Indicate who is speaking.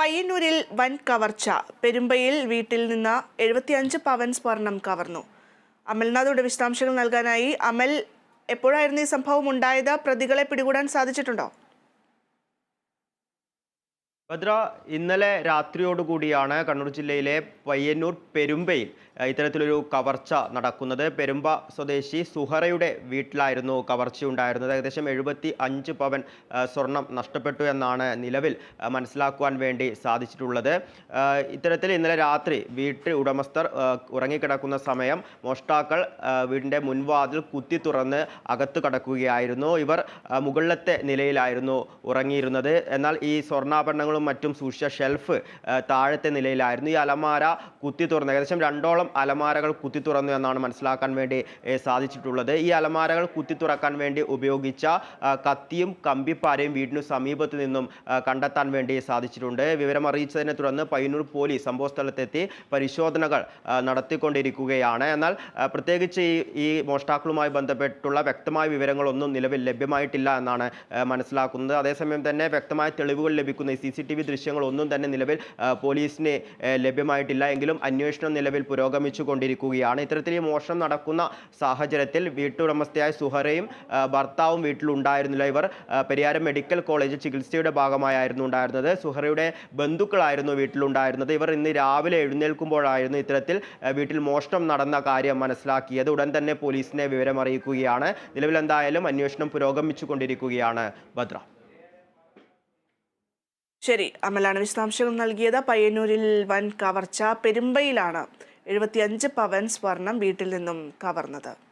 Speaker 1: പയ്യന്നൂരിൽ വൻ കവർച്ച. പെരുമ്പയിൽ വീട്ടിൽ നിന്ന് എഴുപത്തിയഞ്ച് പവൻ സ്വർണം കവർന്നു. അമൽനാഥോട് വിശദാംശങ്ങൾ നൽകാനായി അമൽ എപ്പോഴായിരുന്നു ഈ സംഭവം ഉണ്ടായത്? പ്രതികളെ പിടികൂടാൻ സാധിച്ചിട്ടുണ്ടോ?
Speaker 2: ഭദ്ര ഇന്നലെ രാത്രിയോടുകൂടിയാണ് കണ്ണൂർ ജില്ലയിലെ പയ്യന്നൂർ പെരുമ്പയിൽ ഇത്തരത്തിലൊരു കവർച്ച നടക്കുന്നത് പെരുമ്പ സ്വദേശി സുഹറയുടെ വീട്ടിലായിരുന്നു കവർച്ചയുണ്ടായിരുന്നത് ഏകദേശം എഴുപത്തി അഞ്ച് പവൻ സ്വർണം നഷ്ടപ്പെട്ടു എന്നാണ് നിലവിൽ മനസ്സിലാക്കുവാൻ വേണ്ടി സാധിച്ചിട്ടുള്ളത്. ഇത്തരത്തിൽ ഇന്നലെ രാത്രി വീട്ട് ഉടമസ്ഥർ ഉറങ്ങിക്കിടക്കുന്ന സമയം മോഷ്ടാക്കൾ വീടിന്റെ മുൻവാതിൽ കുത്തി തുറന്ന് അകത്ത് കടക്കുകയായിരുന്നു. ഇവർ മുകളിലത്തെ നിലയിലായിരുന്നു ഉറങ്ങിയിരുന്നത്. എന്നാൽ ഈ സ്വർണാഭരണങ്ങളും മറ്റും സൂക്ഷിച്ച ഷെൽഫ് താഴത്തെ നിലയിലായിരുന്നു. ഈ അലമാര കുത്തി തുറന്ന് ഏകദേശം രണ്ടോളം അലമാരകൾ കുത്തി തുറന്നു എന്നാണ് മനസ്സിലാക്കാൻ വേണ്ടി സാധിച്ചിട്ടുള്ളത്. ഈ അലമാരകൾ കുത്തി തുറക്കാൻ വേണ്ടി ഉപയോഗിച്ച കത്തിയും കമ്പിപ്പാരയും വീടിനു സമീപത്തു നിന്നും കണ്ടെത്താൻ വേണ്ടി സാധിച്ചിട്ടുണ്ട്. വിവരം അറിയിച്ചതിനെ തുടർന്ന് പയ്യന്നൂർ പോലീസ് സംഭവസ്ഥലത്തെത്തി പരിശോധനകൾ നടത്തിക്കൊണ്ടിരിക്കുകയാണ്. എന്നാൽ പ്രത്യേകിച്ച് ഈ മോഷ്ടാക്കളുമായി ബന്ധപ്പെട്ടുള്ള വ്യക്തമായ വിവരങ്ങളൊന്നും നിലവിൽ ലഭ്യമായിട്ടില്ല എന്നാണ് മനസ്സിലാക്കുന്നത്. അതേസമയം തന്നെ വ്യക്തമായ തെളിവുകൾ ലഭിക്കുന്ന സി സി ടി വി ദൃശ്യങ്ങളൊന്നും തന്നെ നിലവിൽ പോലീസിന് ലഭ്യമായിട്ടില്ല. എങ്കിലും അന്വേഷണം നിലവിൽ പുരോഗമിച്ചു കൊണ്ടിരിക്കുകയാണ് ഇത്തരത്തിൽ ഈ മോഷണം നടക്കുന്ന സാഹചര്യത്തിൽ വീട്ടുടമസ്ഥയായ സുഹറയും ഭർത്താവും വീട്ടിലുണ്ടായിരുന്നില്ല. ഇവർ പെരിയാരം മെഡിക്കൽ കോളേജ് ചികിത്സയുടെ ഭാഗമായിരുന്നു ഉണ്ടായിരുന്നത്. സുഹറയുടെ ബന്ധുക്കളായിരുന്നു വീട്ടിലുണ്ടായിരുന്നത്. ഇവർ ഇന്ന് രാവിലെ എഴുന്നേൽക്കുമ്പോഴായിരുന്നു ഇത്തരത്തിൽ വീട്ടിൽ മോഷണം നടന്ന കാര്യം മനസ്സിലാക്കിയത്. ഉടൻ തന്നെ പോലീസിനെ വിവരം അറിയിക്കുകയാണ്. നിലവിൽ എന്തായാലും അന്വേഷണം പുരോഗമിച്ചു കൊണ്ടിരിക്കുകയാണ് ഭദ്ര.
Speaker 1: ശരി അമലാണ് വിശദാംശങ്ങൾ നൽകിയത്. പയ്യന്നൂരിൽ വൻ കവർച്ച. പെരുമ്പയിലാണ് എഴുപത്തിയഞ്ച് പവൻ സ്വർണം വീട്ടിൽ നിന്നും കവർന്നത്.